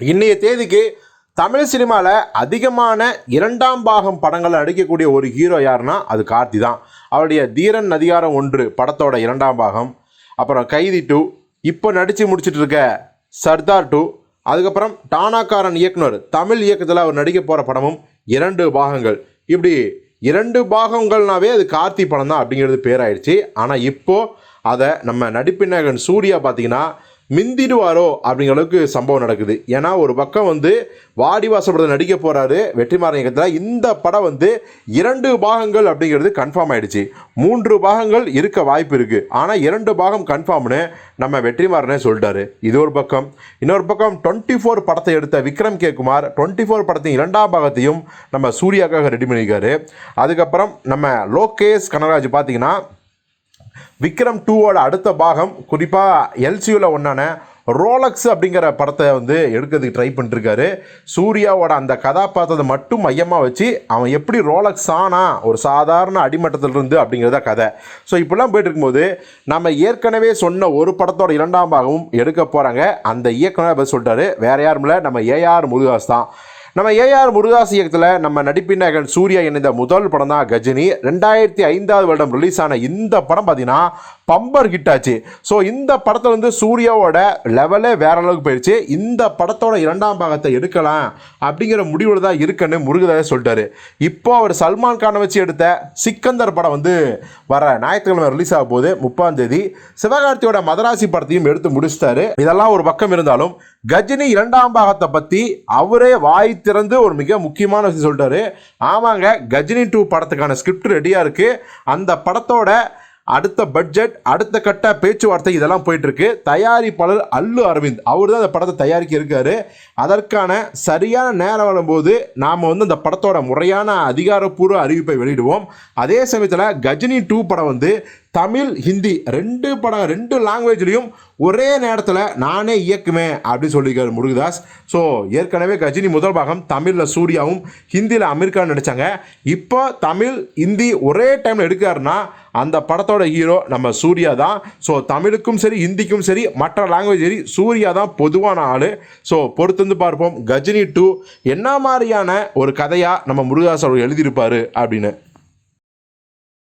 இன்றைய தேதிக்கு தமிழ் சினிமாவில் அதிகமான இரண்டாம் பாகம் படங்களை நடிக்கக்கூடிய ஒரு ஹீரோ யாருன்னா அது கார்த்தி தான். அவருடைய தீரன் அதிகாரம் ஒன்று படத்தோட இரண்டாம் பாகம். அப்புறம் கைதி டூ இப்போ நடித்து முடிச்சிட்டு இருக்க சர்தார் டூ அதுக்கப்புறம் டானாக்காரன் இயக்குனர் தமிழ் இயக்கத்தில் அவர் நடிக்க போகிற படமும் இரண்டு பாகங்கள். இப்படி இரண்டு பாகங்கள்னாவே அது கார்த்தி படம் தான் அப்படிங்கிறது பேராயிடுச்சு. ஆனால் இப்போது அதை நம்ம நடிப்பின் நகன் சூர்யா பார்த்தீங்கன்னா மிந்திடுவாரோ அப்படிங்கிற அளவுக்கு சம்பவம் நடக்குது. ஏன்னா ஒரு பக்கம் வந்து வாடி வாசப்படத்தில் நடிக்க போகிறாரு வெற்றிமாறன் இயக்கத்தில். இந்த படம் வந்து இரண்டு பாகங்கள் அப்படிங்கிறது கன்ஃபார்ம் ஆயிடுச்சு. மூன்று பாகங்கள் இருக்க வாய்ப்பு இருக்குது ஆனால் இரண்டு பாகம் கன்ஃபார்ம்னு நம்ம வெற்றிமாறனே சொல்லிட்டாரு. இது ஒரு பக்கம். இன்னொரு பக்கம் டுவெண்ட்டி ஃபோர் படத்தை எடுத்த Vikram K Kumar twenty four படத்தின் இரண்டாம் பாகத்தையும் நம்ம சூர்யாக்காக ரெடி பண்ணியிருக்காரு. அதுக்கப்புறம் நம்ம லோகேஷ் கனராஜ் பார்த்தீங்கன்னா விக்ரம் டூவோட அடுத்த பாகம் குறிப்பாக எல்சியூவில் ஒன்றான ரோலக்ஸ் அப்படிங்கிற படத்தை வந்து எடுக்கிறதுக்கு ட்ரை பண்ணிட்டுருக்காரு. சூர்யாவோட அந்த கதாபாத்திரத்தை மட்டும் மையமாக வச்சு அவன் எப்படி ரோலக்ஸ் ஆனா ஒரு சாதாரண அடிமட்டத்தில் இருந்து அப்படிங்கிறத கதை. ஸோ இப்படிலாம் போயிட்டு இருக்கும்போது நம்ம ஏற்கனவே சொன்ன ஒரு படத்தோட இரண்டாம் பாகமும் எடுக்க போகிறாங்க அந்த இயக்குனர் சொல்லிட்டாரு. வேற யாரும் இல்லை நம்ம ஏஆர் முருகாஸ் தான். நம்ம ஏஆர் முருகாஸ் இயக்கத்தில் நம்ம நடிப்பின் சூர்யா இணைந்த முதல் படம் தான் கஜினி. ரெண்டாயிரத்தி ஐந்தாவது வருடம் ரிலீஸ் ஆன இந்த படம் பார்த்தீங்கன்னா பம்பர் ஹிட் ஆச்சு. ஸோ இந்த படத்தில் வந்து சூர்யாவோட லெவலே வேற அளவுக்கு போயிடுச்சு இந்த படத்தோட இரண்டாம் பாகத்தை எடுக்கலாம் அப்படிங்கிற முடிவில் தான் இருக்குன்னு முருகதாஸ் சொல்லிட்டாரு. இப்போ அவர் சல்மான் கானை வச்சு எடுத்த சிக்கந்தர் படம் வந்து வர ஞாயிற்றுக்கிழமை ரிலீஸ் ஆக போகுது முப்பாம் தேதி. சிவகார்த்தியோட மதராசி படத்தையும் எடுத்து முடிச்சிட்டாரு. இதெல்லாம் ஒரு பக்கம் இருந்தாலும் கஜினி இரண்டாம் பாகத்தை பற்றி அவரே வாய் திறந்து ஒரு மிக முக்கியமான விஷயம் சொல்லிட்டாரு. ஆமாங்க கஜினி டூ படத்துக்கான ஸ்கிரிப்ட் ரெடியாக இருக்குது அந்த படத்தோட அடுத்த பட்ஜெட் அடுத்த கட்ட பேச்சுவார்த்தை இதெல்லாம் போயிட்டுருக்கு. தயாரிப்பாளர் அல்லு அரவிந்த் அவர் தான் அந்த படத்தை தயாரிக்க இருக்காரு. அதற்கான சரியான நேரம் வரும்போது நாம் வந்து அந்த படத்தோட முறையான அதிகாரப்பூர்வ அறிவிப்பை வெளியிடுவோம். அதே சமயத்தில் கஜினி டூ படம் வந்து தமிழ் ஹிந்தி ரெண்டு படம் ரெண்டு லாங்குவேஜ்லேயும் ஒரே நேரத்தில் நானே இயக்குமே அப்படின்னு சொல்லியிருக்காரு முருகதாஸ். ஸோ ஏற்கனவே கஜினி முதல் பாகம் தமிழில் சூர்யாவும் ஹிந்தியில் அமீர் நடித்தாங்க இப்போ தமிழ் ஹிந்தி ஒரே டைமில் எடுக்காருன்னா அந்த படத்தோட ஹீரோ நம்ம சூர்யா தான். ஸோ தமிழுக்கும் சரி ஹிந்திக்கும் சரி மற்ற லாங்குவேஜ் சரி சூர்யா தான் பொதுவான ஆள். ஸோ பொறுத்து வந்து பார்ப்போம். கஜினி டூ என்ன மாதிரியான ஒரு கதையாக நம்ம முருகதாஸ் அவர் எழுதியிருப்பாரு அப்படின்னு.